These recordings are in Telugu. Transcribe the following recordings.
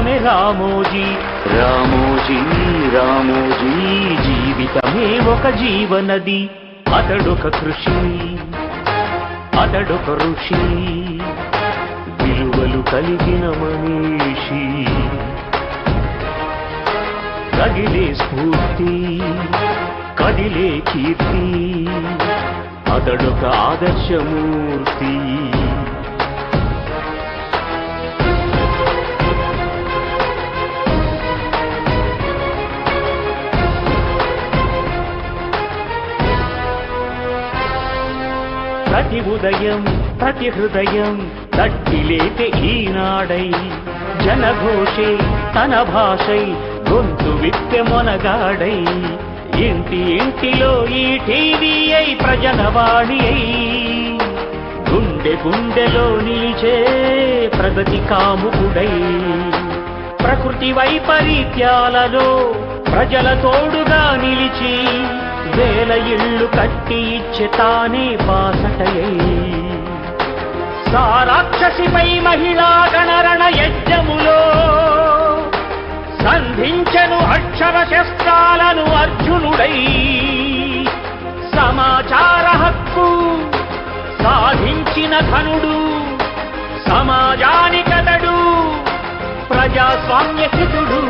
జీవితమే రామోజీ. రామోజీ రామోజీ జీవితమే ఒక జీవనది. అతడొక కృషి అతడొక ఋషి. విలువలు కలిగిన మనీషి. కదిలే స్ఫూర్తి కదిలే కీర్తి. అతడొక ఆదర్శమూర్తి. ప్రతి ఉదయం ప్రతి హృదయం తట్టిలేతే ఈనాడై. జనఘోషే తన భాషై గొంతు విప్పె మొనగాడై. ఇంటి ఇంటిలో ఈ టీవీ అయి ప్రజనవాణి అయి. గుండె గుండెలో నిలిచే ప్రగతి కాముకుడై. ప్రకృతి వైపరీత్యాలలో ప్రజల తోడుగా నిలిచి వేల ఇళ్ళు కట్టి ఇచ్చే తానే బాసటయై సారాక్షసిపై మహిళా గణరణ యజ్ఞములో సంధించను అక్షర శస్త్రాలను అర్జునుడై. సమాచార హక్కు సాధించిన ధనుడు సమాజానికతడు ప్రజాస్వామ్య హితుడు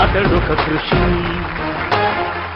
అతడొక కృషి.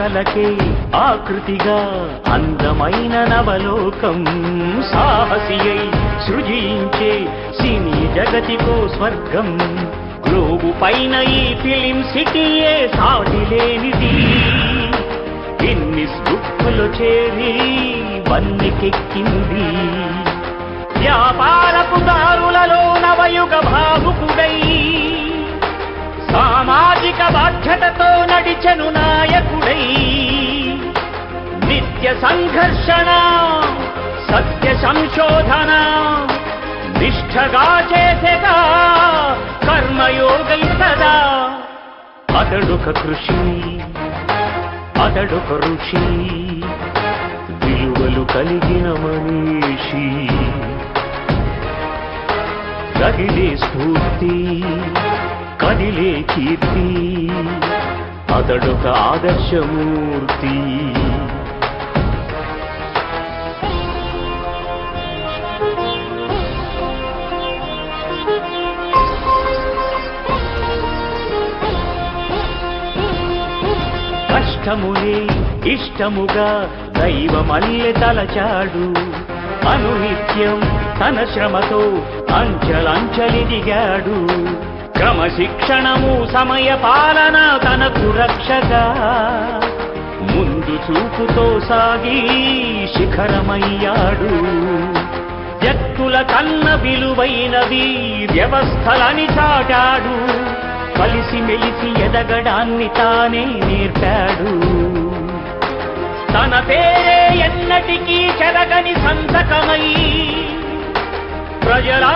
కలకే ఆకృతిగా అందమైన నవలోకం సాహసియై సృజించే సినీ జగతికో స్వర్గం. గ్లోబు పైన ఈ ఫిలిం సిటీయే సాటి లేనిది గిన్నిస్ బుక్కులో చేరి బన్నికెక్కింది వ్యాపారపు దారులలో నవయుగ భావుకుడై సామాజిక బాధ్యతతో సంఘర్షణ సత్య సంశోధన నిష్ఠగా చేసేదా కర్మయోగం సదా అతడొక కృషి అతడొక ఋషి విలువలు కలిగిన మనీషి కదిలే స్ఫూర్తి కదిలే కీర్తి అతడొక ఆదర్శమూర్తి కష్టములే ఇష్టముగా దైవమల్లె తలచాడు. అనునిత్యం తన శ్రమతో అంచలంచలి దిగాడు. క్రమశిక్షణము సమయ పాలన తనకు రక్షగా. ముందు చూపుతో సాగి శిఖరమయ్యాడు. వ్యక్తుల కన్న విలువైనవి వ్యవస్థలని చాటాడు. కలిసి మెలిసి ఎదగడాన్ని తానే నేర్పాడు. తన పేరే ఎన్నటికీ చెరగని సంతకమై ప్రజల